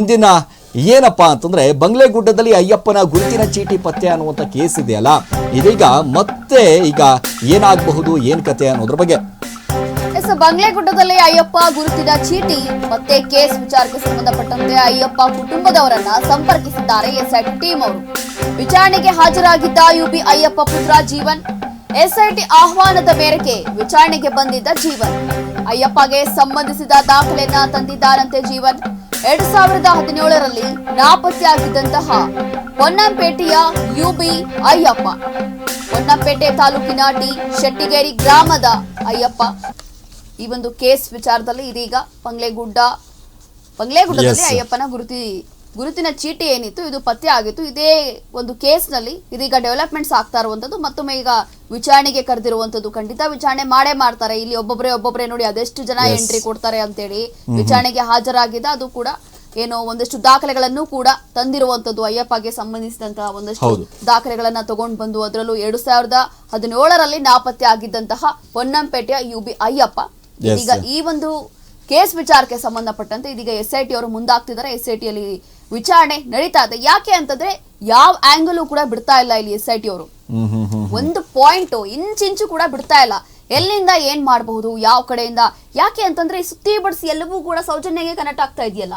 ಮುಂದಿನ ಏನಪ್ಪಾ ಅಂತಂದ್ರೆ ಬಂಗ್ಲೆಗುಡ್ಡದಲ್ಲಿ ಅಯ್ಯಪ್ಪನ ಗುರುತಿನ ಚೀಟಿ ಪತ್ತೆ ಅನ್ನುವಂಥ ಕೇಸ್ ಇದೆಯಲ್ಲ ಇದೀಗ ಮತ್ತೆ ಈಗ ಏನಾಗಬಹುದು, ಏನ್ ಕತೆ ಅನ್ನೋದ್ರ ಬಗ್ಗೆ. ಎಸ್, ಬಂಗ್ಲೆಗುಡ್ಡದಲ್ಲಿ ಅಯ್ಯಪ್ಪ ಗುರುತಿನ ಚೀಟಿ ಮತ್ತೆ ಕೇಸ್ ವಿಚಾರಕ್ಕೆ ಸಂಬಂಧಪಟ್ಟಂತೆ ಅಯ್ಯಪ್ಪ ಕುಟುಂಬದವರನ್ನ ಸಂಪರ್ಕಿಸಿದ್ದಾರೆ ಎಸ್ಐಟಿ ಟೀಮ್ ಅವರು. ವಿಚಾರಣೆಗೆ ಹಾಜರಾಗಿದ್ದ ಯುಪಿ ಅಯ್ಯಪ್ಪ ಪುತ್ರ ಜೀವನ್, ಎಸ್ಐಟಿ ಆಹ್ವಾನದ ಮೇರೆಗೆ ವಿಚಾರಣೆಗೆ ಬಂದಿದ್ದ ಜೀವನ್. ಅಯ್ಯಪ್ಪಗೆ ಸಂಬಂಧಿಸಿದ ದಾಖಲೆಯನ್ನ ತಂದಿದ್ದಾರಂತೆ ಜೀವನ್. ಎರಡ್ ಸಾವಿರದ ಹದಿನೇಳರಲ್ಲಿ ನಾಪತ್ತೆಯಾಗಿದ್ದಂತಹ ಹೊನ್ನಂಪೇಟೆಯ ಯುಬಿ ಅಯ್ಯಪ್ಪ. ಹೊನ್ನಂಪೇಟೆ ತಾಲೂಕಿನ ಡಿ ಶೆಟ್ಟಿಗೇರಿ ಗ್ರಾಮದ ಅಯ್ಯಪ್ಪ. ಈ ಒಂದು ಕೇಸ್ ವಿಚಾರದಲ್ಲಿ ಇದೀಗ ಪಂಗ್ಲೆಗುಡ್ಡ ಬಂಗ್ಲೆಗುಡ್ಡದಲ್ಲಿ ಅಯ್ಯಪ್ಪನ ಗುರುತಿ ಗುರುತಿನ ಚೀಟಿ ಏನಿತ್ತು ಇದು ಪತ್ತೆ ಆಗಿತ್ತು. ಇದೇ ಒಂದು ಕೇಸ್ನಲ್ಲಿ ಇದೀಗ ಡೆವಲಪ್ಮೆಂಟ್ಸ್ ಆಗ್ತಾ ಇರುವಂತದ್ದು ಮತ್ತೊಮ್ಮೆ ಈಗ ವಿಚಾರಣೆಗೆ ಕರೆದಿರುವಂತದ್ದು ಖಂಡಿತ. ವಿಚಾರಣೆ ಮಾಡೇ ಮಾಡ್ತಾರೆ. ಇಲ್ಲಿ ಒಬ್ಬೊಬ್ಬರೇ ಒಬ್ಬೊಬ್ಬರೇ ನೋಡಿ ಅದೆಷ್ಟು ಜನ ಎಂಟ್ರಿ ಕೊಡ್ತಾರೆ ಅಂತೇಳಿ ವಿಚಾರಣೆಗೆ ಹಾಜರಾಗಿದ್ದ. ಅದು ಕೂಡ ಏನೋ ಒಂದಷ್ಟು ದಾಖಲೆಗಳನ್ನು ಕೂಡ ತಂದಿರುವಂತದ್ದು ಅಯ್ಯಪ್ಪಗೆ ಸಂಬಂಧಿಸಿದಂತಹ ಒಂದಷ್ಟು. ದಾಖಲೆಗಳನ್ನ ತಗೊಂಡು ಬಂದು ಅದರಲ್ಲೂ ಎರಡು ಸಾವಿರದ ಹದಿನೇಳರಲ್ಲಿ ನಾಪತ್ತೆ ಆಗಿದ್ದಂತಹ ಪೊನ್ನಂಪೇಟೆಯ ಯು ಬಿ ಅಯ್ಯಪ್ಪ. ಈಗ ಈ ಒಂದು ಕೇಸ್ ವಿಚಾರಕ್ಕೆ ಸಂಬಂಧಪಟ್ಟಂತೆ ಇದೀಗ ಎಸ್ ಐ ಟಿ ಅವರು ಮುಂದಾಗ್ತಿದ್ದಾರೆ. ಎಸ್ ಐ ಟಿಯಲ್ಲಿ ವಿಚಾರಣೆ ನಡೀತಾ ಇದೆ. ಯಾಕೆ ಅಂತಂದ್ರೆ ಯಾವ ಆಂಗಲ್ ಕೂಡ ಬಿಡ್ತಾ ಇಲ್ಲ ಇಲ್ಲಿ ಎಸ್ ಐ ಟಿ ಅವರು. ಒಂದು ಪಾಯಿಂಟ್ ಇಂಚಿಂಚು ಕೂಡ ಬಿಡ್ತಾ ಇಲ್ಲ. ಎಲ್ಲಿಂದ ಏನ್ ಮಾಡಬಹುದು ಯಾವ ಕಡೆಯಿಂದ? ಯಾಕೆ ಅಂತಂದ್ರೆ ಸುತ್ತಿ ಬಡಿಸಿ ಎಲ್ಲವೂ ಕೂಡ ಸೌಜನ್ಯಗೆ ಕನೆಕ್ಟ್ ಆಗ್ತಾ ಇದೆಯಲ್ಲ.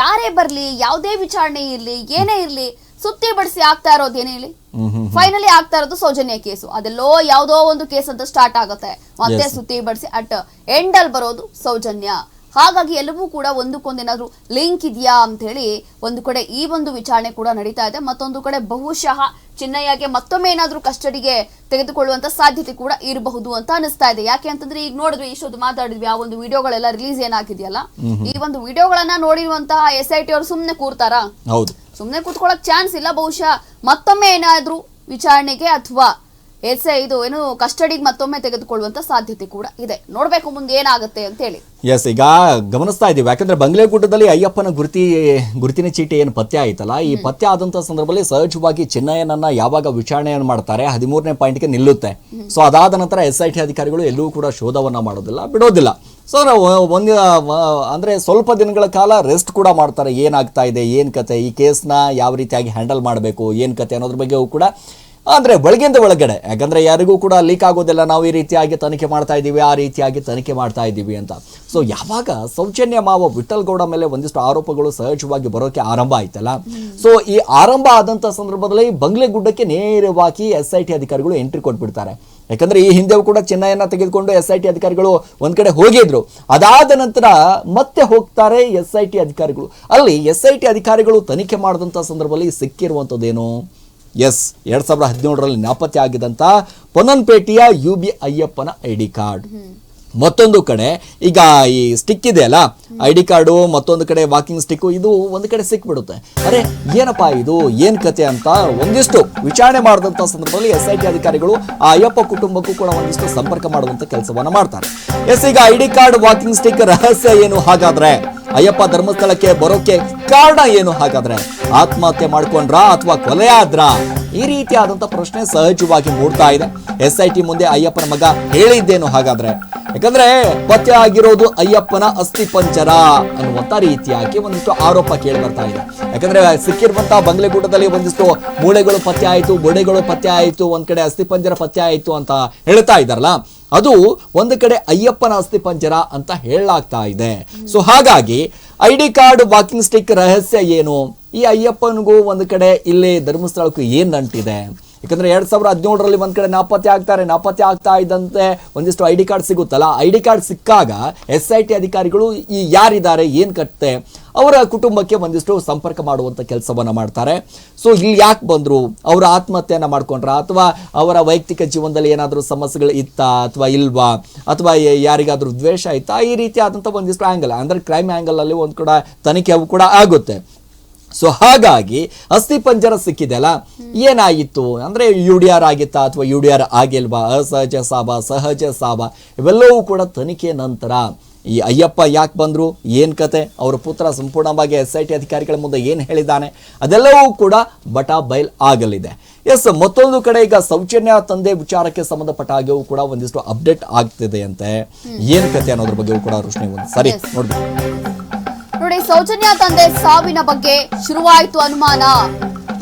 ಯಾರೇ ಬರ್ಲಿ ಯಾವುದೇ ವಿಚಾರಣೆ ಇರ್ಲಿ ಏನೇ ಇರ್ಲಿ ಸುತ್ತಿ ಬಡಿಸಿ ಆಗ್ತಾ ಇರೋದು ಏನೇ ಹ್ಮ್ ಫೈನಲಿ ಆಗ್ತಾ ಇರೋದು ಸೌಜನ್ಯ ಕೇಸು. ಅದೆಲ್ಲೋ ಯಾವುದೋ ಒಂದು ಕೇಸ್ ಅಂತ ಸ್ಟಾರ್ಟ್ ಆಗುತ್ತೆ. ಮತ್ತೆ ಸುತ್ತಿ ಬಡಿಸಿ ಅಟ್ ಎಂಡ್ ಅಲ್ಲಿ ಬರೋದು ಸೌಜನ್ಯ. ಹಾಗಾಗಿ ಎಲ್ಲವೂ ಕೂಡ ಒಂದಕ್ಕೊಂದೇನಾದ್ರೂ ಲಿಂಕ್ ಇದೆಯಾ ಅಂತ ಹೇಳಿ ಒಂದು ಕಡೆ ಈ ಒಂದು ವಿಚಾರಣೆ ಕೂಡ ನಡೀತಾ ಇದೆ. ಮತ್ತೊಂದು ಕಡೆ ಬಹುಶಃ ಚಿನ್ನಯ್ಯಗೆ ಮತ್ತೊಮ್ಮೆ ಏನಾದ್ರೂ ಕಸ್ಟಡಿಗೆ ತೆಗೆದುಕೊಳ್ಳುವಂತ ಸಾಧ್ಯತೆ ಕೂಡ ಇರಬಹುದು ಅಂತ ಅನಿಸ್ತಾ ಇದೆ. ಯಾಕೆ ಅಂತಂದ್ರೆ ಈಗ ನೋಡಿದ್ವಿ ಇಷ್ಟೊಂದು ಮಾತಾಡಿದ್ವಿ ಆ ಒಂದು ವಿಡಿಯೋಗಳೆಲ್ಲ ರಿಲೀಸ್ ಏನಾಗಿದೆಯಲ್ಲ? ಈ ಒಂದು ವಿಡಿಯೋಗಳನ್ನ ನೋಡಿರುವಂತಹ ಎಸ್ ಐ ಟಿ ಅವರು ಸುಮ್ಮನೆ ಕೂರ್ತಾರಾ? ಹೌದು. ಸುಮ್ಮನೆ ಕೂತ್ಕೊಳ್ಳೋಕ್ ಚಾನ್ಸ್ ಇಲ್ಲ ಬಹುಶಃ ಮತ್ತೊಮ್ಮೆ ಏನಾದ್ರೂ ವಿಚಾರಣೆಗೆ ಅಥವಾ ಎಸ್ ಇದು ಏನು ಕಸ್ಟಡಿಗೆ ಮತ್ತೊಮ್ಮೆ ತೆಗೆದುಕೊಳ್ಳುವಂತ ಸಾಧ್ಯತೆ ಕೂಡ ಇದೆ. ನೋಡಬೇಕು ಮುಂದೆ ಏನಾಗುತ್ತೆ ಅಂತ ಹೇಳಿ. ಎಸ್ ಈಗ ಗಮನಿಸ್ತಾ ಇದ್ದೀವಿ. ಯಾಕಂದ್ರೆ ಬಂಗ್ಲೆಗುಡ್ಡದಲ್ಲಿ ಅಯ್ಯಪ್ಪನ ಗುರುತಿ ಗುರುತಿನ ಚೀಟಿ ಏನು ಪತ್ತೆ ಆಯ್ತಲ್ಲ? ಈ ಪತ್ತೆ ಆದಂತ ಸಂದರ್ಭದಲ್ಲಿ ಸಹಜವಾಗಿ ಚೆನ್ನಯ್ಯನನ್ನ ಯಾವಾಗ ವಿಚಾರಣೆಯನ್ನು ಮಾಡ್ತಾರೆ ಹದಿಮೂರನೇ ಪಾಯಿಂಟ್ಗೆ ನಿಲ್ಲುತ್ತೆ. ಸೊ ಅದಾದ ನಂತರ ಎಸ್ ಐ ಟಿ ಅಧಿಕಾರಿಗಳು ಎಲ್ಲೂ ಕೂಡ ಶೋಧವನ್ನ ಮಾಡೋದಿಲ್ಲ ಬಿಡೋದಿಲ್ಲ. ಸೊ ಒಂದು ಅಂದ್ರೆ ಸ್ವಲ್ಪ ದಿನಗಳ ಕಾಲ ರೆಸ್ಟ್ ಕೂಡ ಮಾಡ್ತಾರೆ. ಏನಾಗ್ತಾ ಇದೆ ಏನ್ ಕತೆ ಈ ಕೇಸ್ನ ಯಾವ ರೀತಿಯಾಗಿ ಹ್ಯಾಂಡಲ್ ಮಾಡಬೇಕು ಏನ್ ಕತೆ ಅನ್ನೋದ್ರ ಬಗ್ಗೆಯೂ ಕೂಡ ಅಂದ್ರೆ ಒಳಗಿಂದ ಒಳಗಡೆ, ಯಾಕಂದರೆ ಯಾರಿಗೂ ಕೂಡ ಲೀಕ್ ಆಗೋದಿಲ್ಲ, ನಾವು ಈ ರೀತಿಯಾಗಿ ತನಿಖೆ ಮಾಡ್ತಾ ಇದ್ದೀವಿ, ಆ ರೀತಿಯಾಗಿ ತನಿಖೆ ಮಾಡ್ತಾ ಇದ್ದೀವಿ ಅಂತ. ಸೊ ಯಾವಾಗ ಸೌಜನ್ಯ ಮಾವ ವಿಠಲ್ಗೌಡ ಮೇಲೆ ಒಂದಿಷ್ಟು ಆರೋಪಗಳು ಸಹಜವಾಗಿ ಬರೋಕೆ ಆರಂಭ ಆಯ್ತಲ್ಲ? ಸೊ ಈ ಆರಂಭ ಆದಂಥ ಸಂದರ್ಭದಲ್ಲಿ ಬಂಗ್ಲೆಗುಡ್ಡಕ್ಕೆ ನೇರವಾಗಿ ಎಸ್ ಐ ಟಿ ಅಧಿಕಾರಿಗಳು ಎಂಟ್ರಿ ಕೊಟ್ಬಿಡ್ತಾರೆ. ಯಾಕಂದ್ರೆ ಈ ಹಿಂದೆ ಕೂಡ ಚೆನ್ನೈಯನ್ನು ತೆಗೆದುಕೊಂಡು ಎಸ್ ಐ ಟಿ ಅಧಿಕಾರಿಗಳು ಒಂದ್ ಕಡೆ ಹೋಗಿದ್ರು. ಅದಾದ ನಂತರ ಮತ್ತೆ ಹೋಗ್ತಾರೆ ಎಸ್ ಐ ಟಿ ಅಧಿಕಾರಿಗಳು. ಅಲ್ಲಿ ಎಸ್ ಐ ಟಿ ಅಧಿಕಾರಿಗಳು ತನಿಖೆ ಮಾಡಿದಂತ ಸಂದರ್ಭದಲ್ಲಿ ಸಿಕ್ಕಿರುವಂತದ್ದೇನು? ಎಸ್, ಎರಡ್ ಸಾವಿರದ ಹದಿನೇಳರಲ್ಲಿ ನಾಪತ್ತೆ ಆಗಿದಂತ ಪೊನ್ನನ್ಪೇಟೆಯ ಯು ಬಿ ಅಯ್ಯಪ್ಪನ ಐ ಡಿ ಕಾರ್ಡ್. ಮತ್ತೊಂದು ಕಡೆ, ಈಗ ಈ ಸ್ಟಿಕ್ ಇದೆ ಅಲ್ಲ? ಐ ಡಿ ಕಾರ್ಡು, ಮತ್ತೊಂದು ಕಡೆ ವಾಕಿಂಗ್ ಸ್ಟಿಕ್ ಇದು ಒಂದು ಕಡೆ ಸಿಕ್ಬಿಡುತ್ತೆ. ಅರೆ, ಏನಪ್ಪಾ ಇದು? ಏನು ಕತೆ ಅಂತ ಒಂದಿಷ್ಟು ವಿಚಾರಣೆ ಮಾಡಿದಂಥ ಸಂದರ್ಭದಲ್ಲಿ ಎಸ್ ಐ ಟಿ ಅಧಿಕಾರಿಗಳು ಆ ಅಯ್ಯಪ್ಪ ಕುಟುಂಬಕ್ಕೂ ಕೂಡ ಒಂದಿಷ್ಟು ಸಂಪರ್ಕ ಮಾಡುವಂತ ಕೆಲಸವನ್ನ ಮಾಡ್ತಾರೆ. ಎಸ್, ಈಗ I D card walking stick ರಹಸ್ಯ ಏನು? ಹಾಗಾದ್ರೆ ಅಯ್ಯಪ್ಪ ಧರ್ಮಸ್ಥಳಕ್ಕೆ ಬರೋಕೆ ಕಾರಣ ಏನು ಹಾಗಾದ್ರೆ? ಆತ್ಮಹತ್ಯೆ ಮಾಡ್ಕೊಂಡ್ರಾ ಅಥವಾ ಕೊಲೆ ಆದ್ರಾ? ಈ ರೀತಿಯಾದಂತ ಪ್ರಶ್ನೆ ಸಹಜವಾಗಿ ಮೂಡ್ತಾ ಇದೆ. ಎಸ್ ಐ ಟಿ ಮುಂದೆ ಅಯ್ಯಪ್ಪನ ಮಗ ಹೇಳಿದ್ದೇನು ಹಾಗಾದ್ರೆ? ಯಾಕಂದ್ರೆ ಪತ್ತೆ ಆಗಿರೋದು ಅಯ್ಯಪ್ಪನ ಅಸ್ಥಿ ಪಂಚರ ಅನ್ನುವಂತ ರೀತಿಯಾಗಿ ಒಂದಿಷ್ಟು ಆರೋಪ ಕೇಳಿ ಬರ್ತಾ ಇದೆ. ಯಾಕಂದ್ರೆ ಸಿಕ್ಕಿರುವಂತಹ ಬಂಗ್ಲೆಗೂಟದಲ್ಲಿ ಒಂದಿಷ್ಟು ಮೂಳೆಗಳು ಪತ್ತೆ ಆಯಿತು ಬೊಡೆಗಳು ಪತ್ತೆ ಆಯಿತು, ಒಂದ್ ಕಡೆ ಅಸ್ಥಿ ಪಂಜರ ಪತ್ತೆ ಆಯಿತು ಅಂತ ಹೇಳ್ತಾ ಇದಾರಲ್ಲ ಅದು ಒಂದು ಕಡೆ ಅಯ್ಯಪ್ಪನ ಅಸ್ಥಿ ಪಂಜರ ಅಂತ ಹೇಳಲಾಗ್ತಾ ಇದೆ. ಸೊ ಹಾಗಾಗಿ I D card walking stick ರಹಸ್ಯ ಏನು? ಈ ಅಯ್ಯಪ್ಪನಿಗೂ ಒಂದು ಕಡೆ ಇಲ್ಲಿ ಧರ್ಮಸ್ಥಳಕ್ಕೂ ಏನು ನಂಟಿದೆ ಯಾಕಂದ್ರೆ ಎರಡ್ ಸಾವಿರದ ಹದಿನೇಳರಲ್ಲಿ ಒಂದ್ ಕಡೆ ನಾಪತ್ತೆ ಆಗ್ತಾರೆ, ನಾಪತ್ತೆ ಆಗ್ತಾ ಇದ್ದಂತೆ ಒಂದಿಷ್ಟು ಐ ಡಿ ಕಾರ್ಡ್ ಸಿಗುತ್ತಲ್ಲ ಐ ಡಿ ಕಾರ್ಡ್ ಸಿಕ್ಕಾಗ ಎಸ್ ಐ ಟಿ ಅಧಿಕಾರಿಗಳು ಈ ಯಾರಿದ್ದಾರೆ, ಏನ್ ಕಟ್ಟೆ ಅವರ ಕುಟುಂಬಕ್ಕೆ ಒಂದಿಷ್ಟು ಸಂಪರ್ಕ ಮಾಡುವಂತ ಕೆಲಸವನ್ನ ಮಾಡ್ತಾರೆ. ಸೊ ಇಲ್ಲಿ ಯಾಕೆ ಬಂದ್ರು? ಅವರು ಆತ್ಮಹತ್ಯೆಯನ್ನು ಮಾಡ್ಕೊಂಡ್ರ? ಅಥವಾ ಅವರ ವೈಯಕ್ತಿಕ ಜೀವನದಲ್ಲಿ ಏನಾದರೂ ಸಮಸ್ಯೆಗಳು ಇತ್ತಾ, ಅಥವಾ ಇಲ್ವಾ? ಅಥವಾ ಯಾರಿಗಾದರೂ ದ್ವೇಷ ಇತ್ತಾ? ಈ ರೀತಿ ಆದಂತ ಒಂದಿಷ್ಟು ಆಂಗಲ್ ಅಂದರೆ ಕ್ರೈಮ್ ಆಂಗಲ್ ಅಲ್ಲಿ ಒಂದು ಕೂಡ ತನಿಖೆ ಕೂಡ ಆಗುತ್ತೆ. ಸೊ ಹಾಗಾಗಿ ಅಸ್ಥಿ ಪಂಜರ ಸಿಕ್ಕಿದೆಲ್ಲ ಏನಾಗಿತ್ತು ಅಂದ್ರೆ ಯು ಡಿ ಆರ್ ಆಗಿತ್ತಾ ಅಥವಾ ಯು ಡಿ ಆರ್ ಆಗಿಲ್ವಾ? ಅಸಹಜ ಸಾಬ ಸಹಜ ಸಾಬ ಇವೆಲ್ಲವೂ ಕೂಡ ತನಿಖೆ ನಂತರ. ಈ ಅಯ್ಯಪ್ಪ ಯಾಕೆ ಬಂದ್ರು? ಏನು ಕತೆ? ಅವರ ಪುತ್ರ ಸಂಪೂರ್ಣವಾಗಿ ಎಸ್ ಐ ಟಿ ಅಧಿಕಾರಿಗಳ ಮುಂದೆ ಏನು ಹೇಳಿದ್ದಾನೆ? ಅದೆಲ್ಲವೂ ಕೂಡ ಬಟಾ ಬೈಲ್ ಆಗಲಿದೆ. ಎಸ್ ಮತ್ತೊಂದು ಕಡೆ ಈಗ ಸೌಜನ್ಯ ತಂದೆ ವಿಚಾರಕ್ಕೆ ಸಂಬಂಧಪಟ್ಟ ಹಾಗೆಯೂ ಕೂಡ ಒಂದಿಷ್ಟು ಅಪ್ಡೇಟ್ ಆಗ್ತಿದೆ ಅಂತೆ ಏನು ಕತೆ ಅನ್ನೋದ್ರ ಬಗ್ಗೆಯೂ ಕೂಡ ಒಂದು ಸರಿ. ನೋಡ್ಬೇಕು. ನೋಡಿ ಸೌಜನ್ಯ ತಂದೆ ಸಾವಿನ ಬಗ್ಗೆ ಶುರುವಾಯಿತು ಅನುಮಾನ.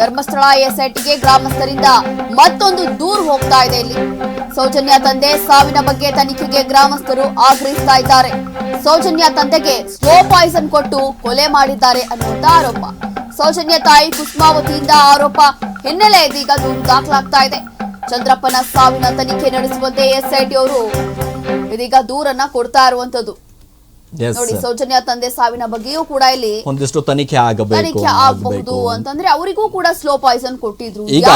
ಧರ್ಮಸ್ಥಳ ಎಸ್ಐಟಿಗೆ ಗ್ರಾಮಸ್ಥರಿಂದ ಮತ್ತೊಂದು ದೂರು ಹೋಗ್ತಾ ಇದೆ ಇಲ್ಲಿ. ಸೌಜನ್ಯ ತಂದೆ ಸಾವಿನ ಬಗ್ಗೆ ತನಿಖೆಗೆ ಗ್ರಾಮಸ್ಥರು ಆಗ್ರಹಿಸ್ತಾ ಇದ್ದಾರೆ. ಸೌಜನ್ಯ ತಂದೆಗೆ ಸ್ಲೋ ಪಾಯ್ಸನ್ ಕೊಟ್ಟು ಕೊಲೆ ಮಾಡಿದ್ದಾರೆ ಅನ್ನುವಂತ ಆರೋಪ. ಸೌಜನ್ಯ ತಾಯಿ ಕುಸುಮಾವತಿಯಿಂದ ಆರೋಪ ಹಿನ್ನೆಲೆ ಇದೀಗ ದೂರು ದಾಖಲಾಗ್ತಾ ಇದೆ. ಚಂದ್ರಪ್ಪನ ಸಾವಿನ ತನಿಖೆ ನಡೆಸುವಂತೆ ಎಸ್ಐಟಿ ಅವರು ಇದೀಗ ದೂರನ್ನ ಕೊಡ್ತಾ ಇರುವಂತದ್ದು ನೋಡಿ ಸೌಜನ್ಯ ತಂದೆ ಸಾವಿನ ಬಗ್ಗೆಯೂ ಕೂಡ ಇಲ್ಲಿ ಒಂದಿಷ್ಟು ತನಿಖೆ ಆಗಬೇಕು ತನಿಖೆ ಆಗಬಹುದು ಅಂತಂದ್ರೆ ಅವರಿಗೂ ಕೂಡ ಸ್ಲೋ ಪಾಯ್ಸನ್ ಕೊಟ್ಟಿದ್ರು. ಈಗ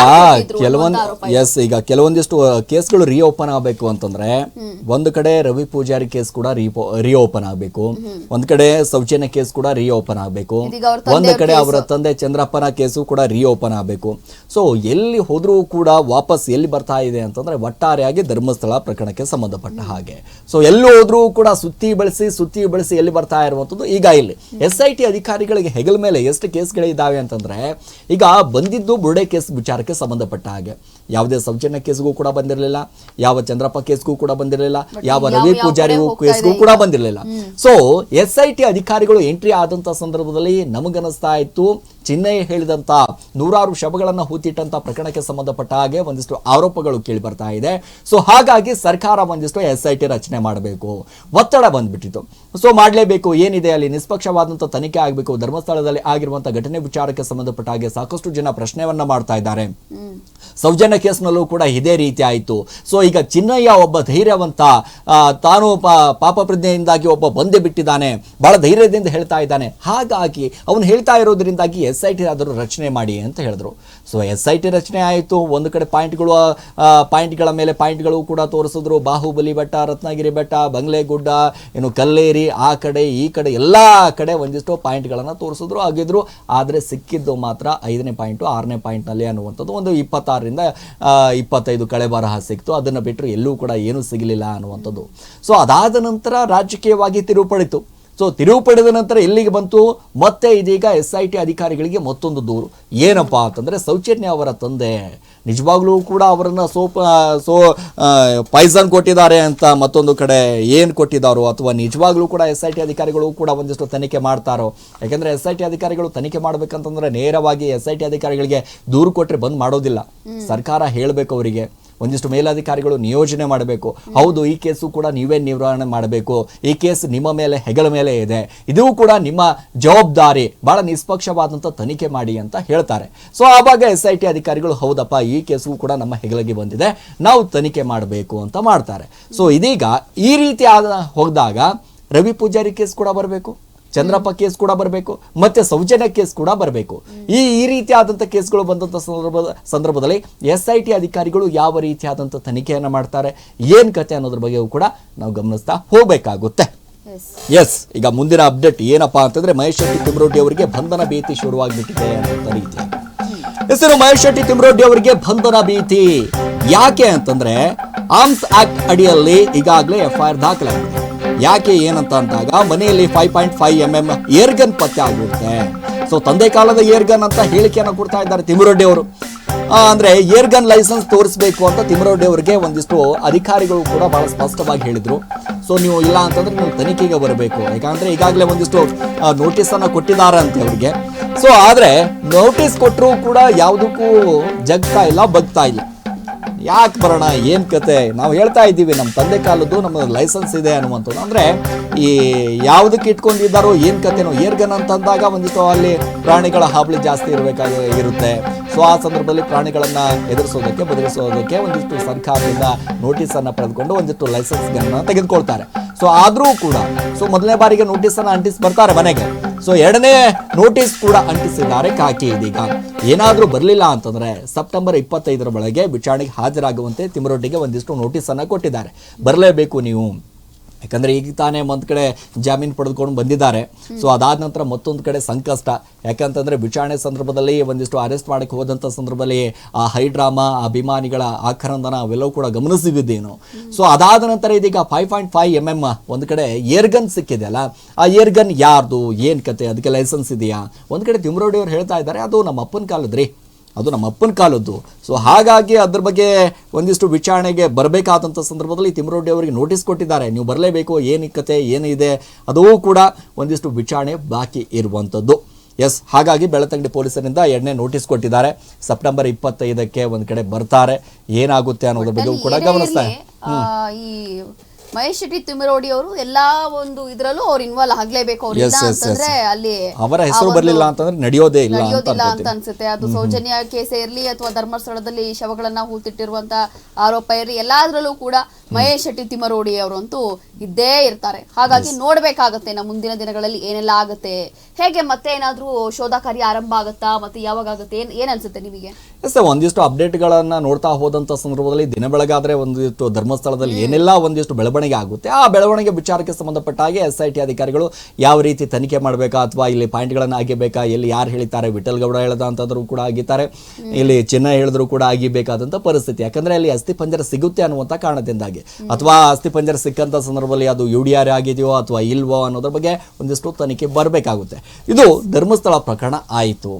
ಕೆಲವೊಂದು. ಎಸ್ ಈಗ ಕೆಲವೊಂದಿಷ್ಟು ಕೇಸ್ಗಳು ರಿಓಪನ್ ಆಗಬೇಕು ಅಂತಂದ್ರೆ ಒಂದು ಕಡೆ ರವಿ ಪೂಜಾರಿ ಕೇಸ್ ಕೂಡ ರಿಓಪನ್ ಆಗಬೇಕು. ಒಂದ್ ಕಡೆ ಸೌಜನ್ಯ ಕೇಸ್ ಕೂಡ ರಿಓಪನ್ ಆಗಬೇಕು. ಒಂದ್ ಕಡೆ ಅವರ ತಂದೆ ಚಂದ್ರಪ್ಪನ ಕೇಸು ಕೂಡ ರಿಓಪನ್ ಆಗಬೇಕು. ಸೊ ಎಲ್ಲಿ ಹೋದ್ರೂ ಕೂಡ ವಾಪಸ್ ಎಲ್ಲಿ ಬರ್ತಾ ಇದೆ ಅಂತಂದ್ರೆ ಒಟ್ಟಾರೆಯಾಗಿ ಧರ್ಮಸ್ಥಳ ಪ್ರಕರಣಕ್ಕೆ ಸಂಬಂಧಪಟ್ಟ ಹಾಗೆ. ಸೊ ಎಲ್ಲಿ ಹೋದ್ರೂ ಕೂಡ ಸುತ್ತಿ ಬಳಸಿ ಸುತ್ತಿ ಬಳಸಿ ಎಲ್ಲಿ ಬರ್ತಾ ಇರುವಂಥದ್ದು ಈಗ ಇಲ್ಲಿ. ಎಸ್ ಐ ಟಿ ಅಧಿಕಾರಿಗಳಿಗೆ ಹೆಗಲ ಮೇಲೆ ಎಷ್ಟು ಕೇಸ್ಗಳಿದ್ದಾವೆ ಅಂತಂದ್ರೆ ಈಗ ಬಂದಿದ್ದು ಬುರ್ಡೆ ಕೇಸ್ ವಿಚಾರಕ್ಕೆ ಸಂಬಂಧಪಟ್ಟ ಹಾಗೆ. ಯಾವುದೇ ಸೌಜನ್ಯ ಕೇಸ್ಗೂ ಕೂಡ ಬಂದಿರಲಿಲ್ಲ ಯಾವ ಚಂದ್ರಪ್ಪ ಕೇಸ್ಗೂ ಕೂಡ ಬಂದಿರಲಿಲ್ಲ ಯಾವ ರವಿ ಪೂಜಾರಿಗೂ ಕೇಸ್ಗೂ ಕೂಡ ಬಂದಿರಲಿಲ್ಲ. ಸೊ ಎಸ್ ಐ ಟಿ ಅಧಿಕಾರಿಗಳು ಎಂಟ್ರಿ ಆದಂಥ ಸಂದರ್ಭದಲ್ಲಿ ನಮಗನಿಸ್ತಾ ಇತ್ತು ಚಿನ್ನಯ್ಯ ಹೇಳಿದಂತ ನೂರಾರು ಶವಗಳನ್ನ ಹೂತಿಟ್ಟಂತ ಪ್ರಕರಣಕ್ಕೆ ಸಂಬಂಧಪಟ್ಟ ಹಾಗೆ ಒಂದಿಷ್ಟು ಆರೋಪಗಳು ಕೇಳಿ ಬರ್ತಾ ಇದೆ. ಸೊ ಹಾಗಾಗಿ ಸರ್ಕಾರ ಒಂದಿಷ್ಟು ಎಸ್ ಐ ಟಿ ರಚನೆ ಮಾಡಬೇಕು. ಒತ್ತಡ ಬಂದ್ಬಿಟ್ಟಿತ್ತು. ಸೊ ಮಾಡಲೇಬೇಕು, ಏನಿದೆ ಅಲ್ಲಿ? ನಿಷ್ಪಕ್ಷವಾದಂತ ತನಿಖೆ ಆಗಬೇಕು, ಧರ್ಮಸ್ಥಳದಲ್ಲಿ ಆಗಿರುವಂತ ಘಟನೆ ವಿಚಾರಕ್ಕೆ ಸಂಬಂಧಪಟ್ಟ ಹಾಗೆ ಸಾಕಷ್ಟು ಜನ ಪ್ರಶ್ನೆಯನ್ನ ಮಾಡ್ತಾ ಇದ್ದಾರೆ. ಸೌಜನ್ಯ ಕೇಸ್ನಲ್ಲೂ ಕೂಡ ಇದೇ ರೀತಿ ಆಯಿತು. ಸೊ ಈಗ ಚಿನ್ನಯ್ಯ ಒಬ್ಬ ಧೈರ್ಯವಂತ ತಾನು ಪಾಪ ಪ್ರಜ್ಞೆಯಿಂದಾಗಿ ಒಬ್ಬ ಬಂದೆ ಬಿಟ್ಟಿದ್ದಾನೆ. ಬಹಳ ಧೈರ್ಯದಿಂದ ಹೇಳ್ತಾ ಇದ್ದಾನೆ. ಹಾಗಾಗಿ ಅವನು ಹೇಳ್ತಾ ಇರೋದ್ರಿಂದಾಗಿ ಎಸ್ ಐ ಟಿ ಆದರೂ ರಚನೆ ಮಾಡಿ ಅಂತ ಹೇಳಿದ್ರು. ಸೊ ಎಸ್ ಐ ಟಿ ರಚನೆ ಆಯಿತು. ಒಂದು ಕಡೆ ಪಾಯಿಂಟ್ಗಳು ಪಾಯಿಂಟ್ಗಳ ಮೇಲೆ ಪಾಯಿಂಟ್ಗಳು ಕೂಡ ತೋರಿಸಿದ್ರು. ಬಾಹುಬಲಿ ಬೆಟ್ಟ, ರತ್ನಗಿರಿ ಬೆಟ್ಟ ಬಂಗ್ಲೆ ಗುಡ್ಡ ಏನು ಕಲ್ಲೇರಿ, ಆ ಕಡೆ, ಈ ಕಡೆ, ಎಲ್ಲ ಕಡೆ ಒಂದಿಷ್ಟು ಪಾಯಿಂಟ್ಗಳನ್ನು ತೋರಿಸಿದ್ರು, ಆಗಿದ್ರು. ಆದರೆ ಸಿಕ್ಕಿದ್ದು ಮಾತ್ರ ಐದನೇ ಪಾಯಿಂಟು, ಆರನೇ ಪಾಯಿಂಟ್ನಲ್ಲಿ ಅನ್ನುವಂಥದ್ದು ಒಂದು ಇಪ್ಪತ್ತಾರರಿಂದ ಇಪ್ಪತ್ತೈದು ಕಳೆ ಬರಹ ಸಿಕ್ತು. ಅದನ್ನು ಬಿಟ್ಟರೆ ಎಲ್ಲೂ ಕೂಡ ಏನೂ ಸಿಗಲಿಲ್ಲ ಅನ್ನುವಂಥದ್ದು. ಸೊ ಅದಾದ ನಂತರ ರಾಜಕೀಯವಾಗಿ ತಿರುವು ಪಡಿತು ಸೊ ತಿರುವು ಪಡೆದ ನಂತರ ಎಲ್ಲಿಗೆ ಬಂತು? ಮತ್ತೆ ಇದೀಗ ಎಸ್ ಐ ಟಿ ಅಧಿಕಾರಿಗಳಿಗೆ ಮತ್ತೊಂದು ದೂರು. ಏನಪ್ಪಾ ಅಂತಂದ್ರೆ ಸೌಚನ್ಯ ಅವರ ತಂದೆ ನಿಜವಾಗ್ಲೂ ಕೂಡ ಅವರನ್ನು ಸೋಪ ಸೋ ಪಾಯ್ಸನ್ ಕೊಟ್ಟಿದ್ದಾರೆ ಅಂತ ಮತ್ತೊಂದು ಕಡೆ ಏನು ಕೊಟ್ಟಿದ್ದಾರೋ ಅಥವಾ ನಿಜವಾಗ್ಲೂ ಕೂಡ ಎಸ್ ಐ ಟಿ ಅಧಿಕಾರಿಗಳು ಕೂಡ ಒಂದಿಷ್ಟು ತನಿಖೆ ಮಾಡ್ತಾರೋ? ಯಾಕೆಂದರೆ ಎಸ್ ಐ ಟಿ ಅಧಿಕಾರಿಗಳು ತನಿಖೆ ಮಾಡಬೇಕಂತಂದರೆ ನೇರವಾಗಿ ಎಸ್ ಐ ಟಿ ಅಧಿಕಾರಿಗಳಿಗೆ ದೂರು ಕೊಟ್ಟರೆ ಬಂದ್ ಮಾಡೋದಿಲ್ಲ. ಸರ್ಕಾರ ಹೇಳಬೇಕು ಅವರಿಗೆ. ಒಂದಿಷ್ಟು ಮೇಲಾಧಿಕಾರಿಗಳು ನಿಯೋಜನೆ ಮಾಡಬೇಕು. ಹೌದು, ಈ ಕೇಸು ಕೂಡ ನೀವೇ ನಿರ್ವಹಣೆ ಮಾಡಬೇಕು. ಈ ಕೇಸ್ ನಿಮ್ಮ ಮೇಲೆ, ಹೆಗಲ ಮೇಲೆ ಇದೆ. ಇದು ಕೂಡ ನಿಮ್ಮ ಜವಾಬ್ದಾರಿ. ಬಹಳ ನಿಷ್ಪಕ್ಷವಾದಂಥ ತನಿಖೆ ಮಾಡಿ ಅಂತ ಹೇಳ್ತಾರೆ. ಸೊ ಆವಾಗ ಎಸ್ ಐ ಟಿ ಅಧಿಕಾರಿಗಳು, ಹೌದಪ್ಪ, ಈ ಕೇಸು ಕೂಡ ನಮ್ಮ ಹೆಗಲಿಗೆ ಬಂದಿದೆ. ನಾವು ತನಿಖೆ ಮಾಡಬೇಕು ಅಂತ ಮಾಡ್ತಾರೆ. ಸೊ, ಇದೀಗ ಈ ರೀತಿ ಆದ ಹೋದಾಗ ರವಿ ಪೂಜಾರಿ ಕೇಸ್ ಕೂಡ ಬರಬೇಕು? ಚಂದ್ರಪ್ಪ ಕೇಸ್ ಕೂಡ ಬರಬೇಕು ಮತ್ತೆ ಸೌಜನ್ಯ ಕೇಸ್ ಕೂಡ ಬರಬೇಕು. ಈ ಈ ರೀತಿಯಾದಂಥ ಕೇಸ್ಗಳು ಬಂದಂಥ ಸಂದರ್ಭ ಸಂದರ್ಭದಲ್ಲಿ ಎಸ್ ಐ ಟಿ ಅಧಿಕಾರಿಗಳು ಯಾವ ರೀತಿಯಾದಂಥ ತನಿಖೆಯನ್ನು ಮಾಡ್ತಾರೆ ಏನು ಕತೆ ಅನ್ನೋದ್ರ ಬಗ್ಗೆಯೂ ಕೂಡ ನಾವು ಗಮನಿಸ್ತಾ ಹೋಗಬೇಕಾಗುತ್ತೆ. ಎಸ್ ಈಗ ಮುಂದಿನ ಅಪ್ಡೇಟ್ ಏನಪ್ಪಾ ಅಂತಂದ್ರೆ ಮಹೇಶ್ ಶೆಟ್ಟಿ ತಿಮ್ರೋಟಿ ಅವರಿಗೆ ಬಂಧನ ಭೀತಿ ಶುರುವಾಗ್ಬಿಟ್ಟಿದೆ ಅಂತ ರೀತಿ. ಹೆಸರು ಮಹೇಶ್ ಶೆಟ್ಟಿ ತಿಮ್ರೋಟಿ ಅವರಿಗೆ ಬಂಧನ ಭೀತಿ. ಯಾಕೆ ಅಂತಂದ್ರೆ ಆರ್ಮ್ಸ್ ಆಕ್ಟ್ ಅಡಿಯಲ್ಲಿ ಈಗಾಗಲೇ ಎಫ್ ಐ ಆರ್ ದಾಖಲಾಗಿದೆ. ಯಾಕೆ ಏನಂತ ಅಂದಾಗ ಮನೆಯಲ್ಲಿ five point five M M airgun ಪತ್ತೆ ಆಗಿರುತ್ತೆ. ಸೊ ತಂದೆ ಕಾಲದ ಏರ್ಗನ್ ಅಂತ ಹೇಳಿಕೆಯನ್ನು ಕೊಡ್ತಾ ಇದ್ದಾರೆ ತಿಮ್ರೋಡಿ ಅವರು. ಅಂದ್ರೆ ಏರ್ ಏರ್ಗನ್ ಲೈಸೆನ್ಸ್ ತೋರಿಸಬೇಕು ಅಂತ ತಿಮ್ಮರೊಡ್ಡಿ ಅವರಿಗೆ ಒಂದಿಷ್ಟು ಅಧಿಕಾರಿಗಳು ಕೂಡ ಬಹಳ ಸ್ಪಷ್ಟವಾಗಿ ಹೇಳಿದ್ರು. ಸೊ ನೀವು ಇಲ್ಲ ಅಂತಂದ್ರೆ ನೀವು ತನಿಖೆಗೆ ಬರಬೇಕು. ಯಾಕಂದ್ರೆ ಈಗಾಗಲೇ ಒಂದಿಷ್ಟು ನೋಟಿಸ್ ಅನ್ನ ಕೊಟ್ಟಿದ್ದಾರೆ ಅಂತ ಅವರಿಗೆ. ಸೊ ಆದ್ರೆ ನೋಟಿಸ್ ಕೊಟ್ಟರು ಕೂಡ ಯಾವುದಕ್ಕೂ ಜಗ್ತಾ ಇಲ್ಲ, ಬಗ್ತಾ ಇಲ್ಲ. ಯಾಕೆ ಬರೋಣ, ಏನ್ ಕತೆ? ನಾವು ಹೇಳ್ತಾ ಇದ್ದೀವಿ ನಮ್ಮ ತಂದೆ ಕಾಲದ್ದು ನಮ್ಮ ಲೈಸೆನ್ಸ್ ಇದೆ ಅನ್ನುವಂಥದ್ದು. ಅಂದ್ರೆ ಈ ಯಾವುದಕ್ಕೆ ಇಟ್ಕೊಂಡಿದ್ದಾರೋ, ಏನ್ ಕತೆನೋ, ಏರ್ಗನ್ ಅಂತಂದಾಗ ಒಂದಿಷ್ಟು ಅಲ್ಲಿ ಪ್ರಾಣಿಗಳ ಹಾಬಳಿ ಜಾಸ್ತಿ ಇರಬೇಕಾಗಿ ಇರುತ್ತೆ. ಸೊ ಆ ಸಂದರ್ಭದಲ್ಲಿ ಪ್ರಾಣಿಗಳನ್ನ ಎದುರಿಸೋದಕ್ಕೆ, ಬದಲಿಸೋದಕ್ಕೆ ಒಂದಿಷ್ಟು ಸರ್ಕಾರದಿಂದ ನೋಟಿಸ್ ಅನ್ನ ಪಡೆದುಕೊಂಡು ಒಂದಿಷ್ಟು ಲೈಸೆನ್ಸ್ ತೆಗೆದುಕೊಳ್ತಾರೆ. ಸೊ ಆದರೂ ಕೂಡ ಸೊ ಮೊದಲನೇ ಬಾರಿಗೆ ನೋಟಿಸ್ ಅನ್ನ ಅಂಟಿಸಿ ಬರ್ತಾರೆ ಮನೆಗೆ. ಸೊ ಎರಡನೇ ನೋಟಿಸ್ ಕೂಡ ಅಂಟಿಸಿದ್ದಾರೆ ಕಾಕಿ ಇದೀಗ. ಏನಾದರೂ ಬರಲಿಲ್ಲ ಅಂತಂದ್ರೆ ಸೆಪ್ಟೆಂಬರ್ ಇಪ್ಪತ್ತೈದರ ಒಳಗೆ ವಿಚಾರಣೆಗೆ ಹಾಜರಾಗುವಂತೆ ತಿಮ್ಮರೊಟ್ಟಿಗೆ ಒಂದಿಷ್ಟು ನೋಟಿಸ್ ಅನ್ನ ಕೊಟ್ಟಿದ್ದಾರೆ. ಬರಲೇಬೇಕು ನೀವು. ಯಾಕಂದ್ರೆ ಈಗ ತಾನೇ ಒಂದು ಕಡೆ ಜಾಮೀನು ಪಡೆದುಕೊಂಡು ಬಂದಿದ್ದಾರೆ. ಸೊ ಅದಾದ ನಂತರ ಮತ್ತೊಂದು ಕಡೆ ಸಂಕಷ್ಟ. ಯಾಕಂತಂದ್ರೆ ವಿಚಾರಣೆ ಸಂದರ್ಭದಲ್ಲಿ ಒಂದಿಷ್ಟು ಅರೆಸ್ಟ್ ಮಾಡಕ್ಕೆ ಹೋದಂಥ ಸಂದರ್ಭದಲ್ಲಿ ಆ ಹೈಡ್ರಾಮಾ ಅಭಿಮಾನಿಗಳ ಆಕ್ರಂದನ ಅವೆಲ್ಲವೂ ಕೂಡ ಗಮನಿಸಿದ್ದೇನು ಸೊ ಅದಾದ ನಂತರ ಇದೀಗ five point five M M ಒಂದು ಕಡೆ ಏರ್ಗನ್ ಸಿಕ್ಕಿದೆಯಲ್ಲ ಆ ಏರ್ಗನ್ ಯಾರ್ದು? ಏನು ಕತೆ? ಅದಕ್ಕೆ ಲೈಸೆನ್ಸ್ ಇದೆಯಾ? ಒಂದು ಕಡೆ ತಿಮ್ರೋಡಿ ಅವ್ರು ಹೇಳ್ತಾ ಇದ್ದಾರೆ ಅದು ನಮ್ಮ ಅಪ್ಪನ ಕಾಲದ್ರಿ. ಅದು ನಮ್ಮ ಅಪ್ಪನ ಕಾಲದ್ದು. ಸೊ ಹಾಗಾಗಿ ಅದ್ರ ಬಗ್ಗೆ ಒಂದಿಷ್ಟು ವಿಚಾರಣೆಗೆ ಬರಬೇಕಾದಂಥ ಸಂದರ್ಭದಲ್ಲಿ ತಿಮ್ಮರೊಡ್ಡಿ ಅವರಿಗೆ ನೋಟಿಸ್ ಕೊಟ್ಟಿದ್ದಾರೆ. ನೀವು ಬರಲೇಬೇಕು ಏನು ಕತೆ ಏನಿದೆ ಅದೂ ಕೂಡ ಒಂದಿಷ್ಟು ವಿಚಾರಣೆ ಬಾಕಿ ಇರುವಂಥದ್ದು ಎಸ್ ಹಾಗಾಗಿ ಬೆಳತಂಗಡಿ ಪೊಲೀಸರಿಂದ ಎರಡನೇ ನೋಟಿಸ್ ಕೊಟ್ಟಿದ್ದಾರೆ. ಸೆಪ್ಟೆಂಬರ್ ಇಪ್ಪತ್ತೈದಕ್ಕೆ ಒಂದು ಕಡೆ ಬರ್ತಾರೆ. ಏನಾಗುತ್ತೆ ಅನ್ನೋದ್ರ ಬಗ್ಗೆ ಕೂಡ ಗಮನಿಸ್ತಾರೆ ಮಹೇಶ್ ಶೆಟ್ಟಿ ತಿಮ್ಮಿರೋಡಿ ಅವರು ಎಲ್ಲಾ ಒಂದು ಇದ್ರಲ್ಲೂ ಅವ್ರು ಇನ್ವಾಲ್ವ್ ಆಗ್ಲೇಬೇಕು ಅವ್ರು ಇಲ್ಲ ಅಂತಂದ್ರೆ ಅಲ್ಲಿ ಅವರ ಹೆಸರು ಬರಲಿಲ್ಲ ಅಂತಂದ್ರೆ ನಡೆಯೋದೇ ಇಲ್ಲ ನಡೆಯೋದಿಲ್ಲ ಅಂತ ಅನ್ಸುತ್ತೆ. ಅದು ಸೌಜನ್ಯ ಕೇಸ್ ಇರಲಿ ಅಥವಾ ಧರ್ಮಸ್ಥಳದಲ್ಲಿ ಶವಗಳನ್ನ ಹೂತಿಟ್ಟಿರುವಂತ ಆರೋಪ ಇರಲಿ ಎಲ್ಲಾದ್ರಲ್ಲೂ ಕೂಡ ಮಹೇಶ್ ಶೆಟ್ಟಿ ತಿಮ್ಮರೋಡಿ ಅವರಂತೂ ಇದ್ದೇ ಇರ್ತಾರೆ. ಹಾಗಾಗಿ ನೋಡ್ಬೇಕಾಗತ್ತೆ ನಮ್ಮ ಮುಂದಿನ ದಿನಗಳಲ್ಲಿ ಏನೆಲ್ಲ ಆಗುತ್ತೆ. ಹೇಗೆ ಮತ್ತೆ ಏನಾದ್ರೂ ಶೋಧ ಕಾರ್ಯ ಆರಂಭ ಆಗುತ್ತಾ ಮತ್ತೆ ಯಾವಾಗ ಆಗುತ್ತೆ ಏನ್ ಏನ್ ಅನ್ಸುತ್ತೆ ನಿಮಗೆ? ಎಸ್ ಒಂದಿಷ್ಟು ಅಪ್ಡೇಟ್ಗಳನ್ನು ನೋಡ್ತಾ ಹೋದಂಥ ಸಂದರ್ಭದಲ್ಲಿ ದಿನ ಬೆಳಗಾದರೆ ಒಂದಿಷ್ಟು ಧರ್ಮಸ್ಥಳದಲ್ಲಿ ಏನೆಲ್ಲ ಒಂದಿಷ್ಟು ಬೆಳವಣಿಗೆ ಆಗುತ್ತೆ ಆ ಬೆಳವಣಿಗೆ ವಿಚಾರಕ್ಕೆ ಸಂಬಂಧಪಟ್ಟ ಹಾಗೆ ಎಸ್ ಐ ಟಿ ಅಧಿಕಾರಿಗಳು ಯಾವ ರೀತಿ ತನಿಖೆ ಮಾಡಬೇಕಾ ಅಥವಾ ಇಲ್ಲಿ ಪಾಯಿಂಟ್ಗಳನ್ನು ಆಗಿಬೇಕಾ ಎಲ್ಲಿ ಯಾರು ಹೇಳಿದ್ದಾರೆ ವಿಠಲ್ ಗೌಡ ಹೇಳ್ದ ಅಂತಂದ್ರು ಕೂಡ ಆಗಿದ್ದಾರೆ ಇಲ್ಲಿ ಚಿನ್ನ ಹೇಳಿದ್ರು ಕೂಡ ಆಗಿಬೇಕಾದಂಥ ಪರಿಸ್ಥಿತಿ. ಯಾಕಂದರೆ ಅಲ್ಲಿ ಅಸ್ಥಿ ಪಂಜರ ಸಿಗುತ್ತೆ ಅನ್ನುವಂಥ ಕಾರಣದಿಂದಾಗಿ. ಅಥವಾ ಅಸ್ಥಿ ಪಂಜರ ಸಿಕ್ಕಂಥ ಸಂದರ್ಭದಲ್ಲಿ ಅದು ಯು ಡಿ ಆರ್ ಆಗಿದೆಯೋ ಅಥವಾ ಇಲ್ವೋ ಅನ್ನೋದ್ರ ಬಗ್ಗೆ ಒಂದಿಷ್ಟು ತನಿಖೆ ಬರಬೇಕಾಗುತ್ತೆ. ಇದು ಧರ್ಮಸ್ಥಳ ಪ್ರಕರಣ ಆಯಿತು.